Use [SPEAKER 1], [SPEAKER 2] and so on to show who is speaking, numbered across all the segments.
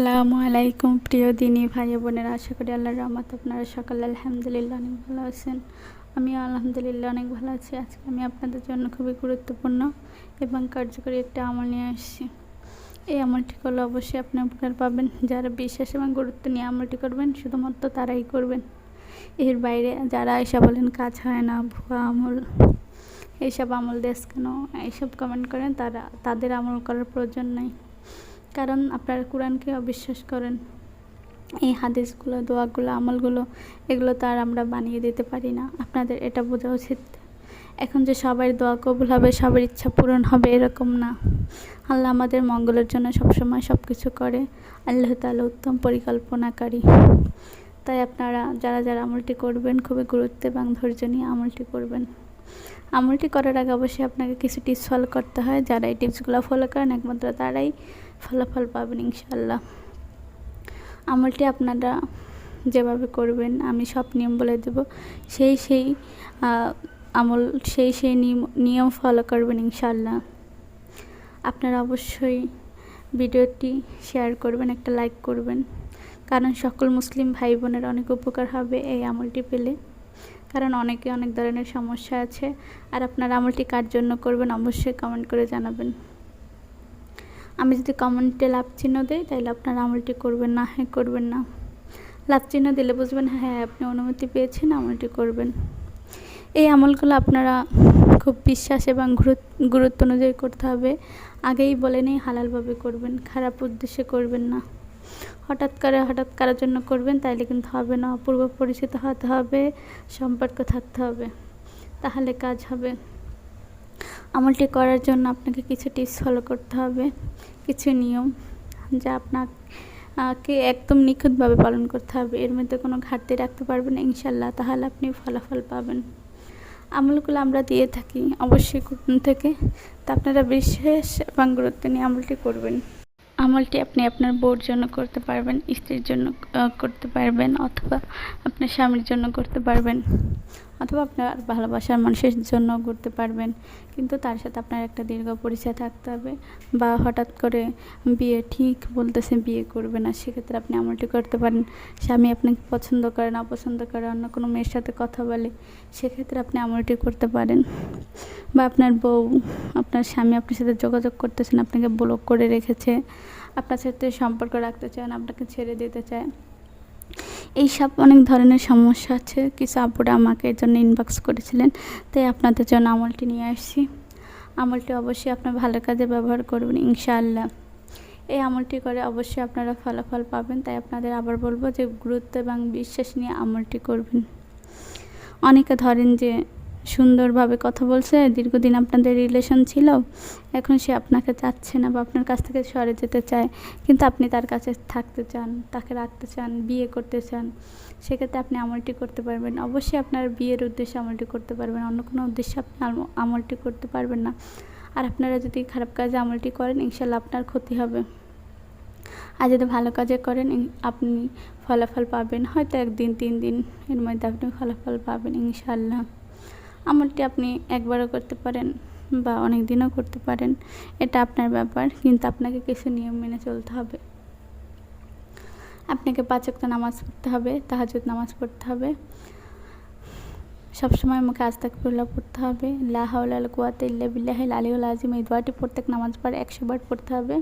[SPEAKER 1] আসসালামু আলাইকুম, প্রিয় দিনী ভাই বোনেরা, আশা করি আল্লাহর রহমত আপনারা সকালে আলহামদুলিল্লাহ অনেক ভালো আছেন। আমি আলহামদুলিল্লাহ অনেক ভালো আছি। আজকে আমি আপনাদের জন্য খুবই গুরুত্বপূর্ণ এবং কার্যকরী একটা আমল নিয়ে আসছি। এই আমলটি করলে অবশ্যই আপনি উপকার পাবেন। যারা বিশ্বাস এবং গুরুত্ব নিয়ে আমলটি করবেন, শুধুমাত্র তারাই করবেন। এর বাইরে যারা এসে বলেন, কাজ হয় না, ভুয়া আমল এইসব আমল দেশ কেন এইসব কমেন্ট করেন, তারা, তাদের আমল করার প্রয়োজন নেই। কারণ আপনারা কোরআনকে অবিশ্বাস করেন। এই হাদিসগুলো, দোয়াগুলো, আমলগুলো, এগুলো তো আর আমরা বানিয়ে দিতে পারি না। আপনাদের এটা বোঝা উচিত। এখন যে সবাই দোয়া কবুল হবে, সবার ইচ্ছা পূরণ হবে এরকম না। আল্লাহ আমাদের মঙ্গলের জন্য সবসময় সব কিছু করে। আল্লাহ তালা উত্তম পরিকল্পনাকারী। তাই আপনারা যারা যারা আমলটি করবেন, খুবই গুরুত্ব এবং ধৈর্য নিয়ে আমলটি করবেন। আমলটি করার আগে অবশ্যই আপনাকে কিছু টিপস ফলো করতে হয়। যারা এই টিপসগুলো ফলো করেন, একমাত্র তারাই ফলাফল পাবেন ইনশাল্লাহ আমলটি আপনারা যেভাবে করবেন, আমি সব নিয়ম বলে দেব। সেই সেই আমল, সেই সেই নিয়ম ফলো করবেন ইনশাল্লাহ আপনারা অবশ্যই ভিডিওটি শেয়ার করবেন, একটা লাইক করবেন। কারণ সকল মুসলিম ভাই বোনের অনেক উপকার হবে এই আমলটি পেলে। কারণ অনেকে অনেক ধরনের সমস্যা আছে। আর আপনার আমলটি কার জন্য করবেন, অবশ্যই কমেন্ট করে জানাবেন। আমি যদি কমেন্টে লাভ চিহ্ন দিই তাহলে আপনার আমলটি করবেন না হ্যাঁ করবেন না। লাভ চিহ্ন দিলে বুঝবেন হ্যাঁ আপনি অনুমতি পেয়েছেন, আমলটি করবেন। এই আমলগুলো আপনারা খুব বিশ্বাস এবং গুরুত্ব অনুযায়ী করতে হবে। আগেই বলে নেই, হালালভাবে করবেন, খারাপ উদ্দেশ্যে করবেন না। হঠাৎ করে, হঠাৎ কারোর জন্য করবেন, তাইলে কিন্তু হবে না। অপূর্ব পরিচিত হতে হবে, সম্পর্ক থাকতে হবে। তাহলে কাজ হবে। আমলটি করার জন্য আপনাকে কিছু টিপস ফলো করতে হবে, কিছু নিয়ম যা আপনাকে একদম নিখুঁতভাবে পালন করতে হবে। এর মধ্যে কোনো ঘাটতি রাখতে পারবেন ইনশাল্লাহ তাহলে আপনি ফলাফল পাবেন। আমলগুলো আমরা দিয়ে থাকি, অবশ্যই কুটুন থেকে। তা আপনারা বিশেষ এবং গুরুত্ব নিয়ে আমলটি করবেন। আমলটি আপনি আপনার বউর জন্য করতে পারবেন, স্ত্রীর জন্য করতে পারবেন অথবা আপনার স্বামীর জন্য করতে পারবেন। অথবা আপনার ভালোবাসার মানুষের জন্য ঘুরতে পারবেন। কিন্তু তার সাথে আপনার একটা দীর্ঘ পরিচয় থাকতে হবে বা হঠাৎ করে বিয়ে ঠিক বলতেছে বিয়ে করবে না, সেক্ষেত্রে আপনি এমনটি করতে পারেন, স্বামী আপনাকে পছন্দ করে না, অপছন্দ করে, অন্য কোনো মেয়ের সাথে কথা বলে। সেক্ষেত্রে আপনি আমলটি করতে পারেন। বা আপনার বউ, আপনার স্বামী আপনার সাথে যোগাযোগ করতেছেন, আপনাকে ব্লক করে রেখেছে, আপনার সাথে সম্পর্ক রাখতে চান আপনাকে ছেড়ে দিতে চায়। এইসব অনেক ধরনের সমস্যা আছে। কিছু আপুরা আমাকে এর জন্য ইনবক্স করেছিলেন। তাই আপনাদের জন্য আমলটি নিয়ে আসছি। আমলটি অবশ্যই আপনার ভালো কাজে ব্যবহার করবেন, ইনশাআল্লাহ। এই আমলটি করে অবশ্যই আপনারা ফলাফল পাবেন। তাই আপনাদের আবার বলব যে, গুরুত্ব এবং বিশ্বাস নিয়ে আমলটি করবেন। অনেকে ধরেন যে সুন্দরভাবে কথা বলছে, দীর্ঘদিন আপনাদের রিলেশন ছিল, এখন সে আপনাকে চাচ্ছে না বা আপনার কাছ থেকে সরে যেতে চায়, কিন্তু আপনি তার কাছে থাকতে চান, তাকে রাখতে চান, বিয়ে করতে চান, সেক্ষেত্রে আপনি আমলটি করতে পারবেন। অবশ্যই আপনার বিয়ের উদ্দেশ্যে আমলটি করতে পারবেন, অন্য কোনো উদ্দেশ্যে আপনি আমলটি করতে পারবেন না। আর আপনারা যদি খারাপ কাজে আমলটি করেন, ইনশাল্লাহ আপনার ক্ষতি হবে। আর যদি ভালো কাজে করেন আপনি ফলাফল পাবেন। হয়তো একদিন, তিন দিন এর মধ্যে আপনি ফলাফল পাবেন, ইনশাল্লাহ। আমলটি আপনি একবারও করতে পারেন বা অনেক দিনও করতে পারেন। এটা আপনার ব্যাপার, কিন্তু আপনাকে কিছু নিয়ম মেনে চলতে হবে। আপনাকে পাঁচক্ত নামাজ পড়তে হবে তাহাজুদ নামাজ পড়তে হবে। সবসময় মুখে আস্তাকফিরুল্লাহ পড়তে হবে। লাহাউল কুয়াতে ইল্লা বিল্লাহ আলিউল আজিম এই দোয়াটি প্রত্যেক নামাজ পড়ে একশো বার পড়তে হবে।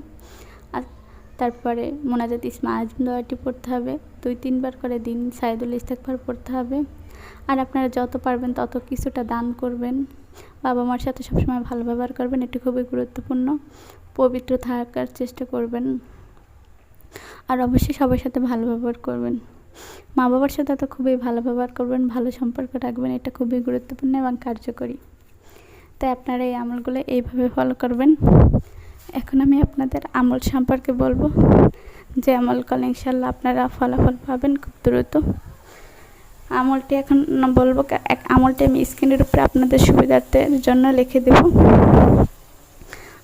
[SPEAKER 1] তারপরে মোনাজাত ইসমা আজম দোয়াটি পড়তে হবে। দুই, তিনবার করে দিন, সাইদুল ইস্তেকবার পড়তে হবে। আর আপনারা যত পারবেন তত কিছুটা দান করবেন। বাবা মার সাথে সবসময় ভালো ব্যবহার করবেন, এটি খুবই গুরুত্বপূর্ণ। পবিত্র থাকার চেষ্টা করবেন। আর অবশ্যই সবার সাথে ভালো ব্যবহার করবেন। মা বাবার সাথে তো খুবই ভালো ব্যবহার করবেন, ভালো সম্পর্ক রাখবেন, এটা খুবই গুরুত্বপূর্ণ এবং কার্যকরী। তাই আপনারা এই আমলগুলো এইভাবে ফলো করবেন। এখন আমি আপনাদের আমল সম্পর্কে বলব। যে আমল করলে ইনশাল্লাহ আপনারা ফলাফল পাবেন খুব দ্রুত। আমলটি এখন বলব আমলটি আমি স্ক্রিনের উপরে আপনাদের সুবিধার্থের জন্য লিখে দেব।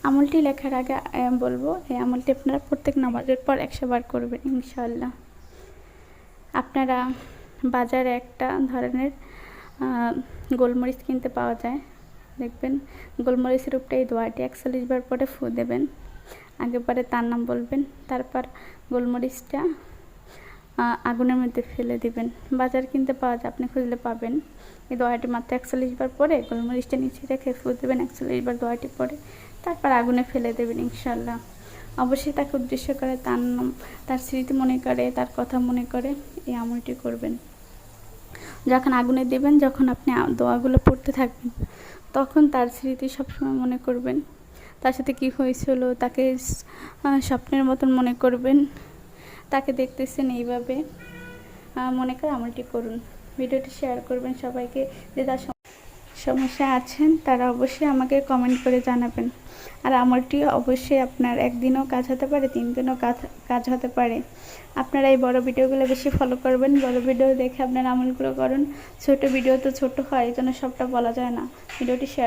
[SPEAKER 1] আমলটি লেখার আগে বলব, এই আমলটি আপনারা প্রত্যেক নামাজের পর একশো বার করবেন ইনশাল্লাহ আপনারা বাজারে একটা ধরনের গোলমরিচ কিনতে পাওয়া যায়। দেখবেন। গোলমরিচের উপরে এই দোয়াটি একচল্লিশ বার পরে ফু দেবেন। আগে পরে তার নাম বলবেন, তারপর গোলমরিচটা আগুনের মধ্যে ফেলে দিবেন। বাজার কিনতে পাওয়া যায়, আপনি খুঁজলে পাবেন। এই দোয়াটি মাত্র একচল্লিশ বার পরে গোলমরিচটা নিচে রেখে ফু দেবেন একচল্লিশ বার দোয়াটি পরে। তারপর আগুনে ফেলে দেবেন ইনশাল্লাহ অবশ্যই তাকে উদ্দেশ্য করে তার নাম, তার স্মৃতি মনে করে, তার কথা মনে করে এই আমলটি করবেন। যখন আগুনে দেবেন, যখন আপনি দোয়াগুলো পড়তে থাকবেন, তখন তার স্মৃতি সবসময় মনে করবেন। তার সাথে কী হয়েছিল, তাকে স্বপ্নের মতন মনে করবেন। তাকে দেখতেছেন এইভাবে। মনে করে আমলটি করুন। ভিডিওটি শেয়ার করবেন সবাইকে। যে তার সমস্যা আছেন, তারা অবশ্যই আমাকে কমেন্ট করে জানাবেন। আর আমারটি অবশ্যই আপনার একদিনও কাজ হতে পারে তিন দিনও কাজ কাজ হতে পারে। আপনারা এই বড় ভিডিওগুলো বেশি ফলো করবেন, বড় ভিডিও দেখে আপনার আমলগুলো করুন। ছোট ভিডিও তো ছোট হয়, এই জন্য সবটা বলা যায় না। ভিডিওটি শেয়ার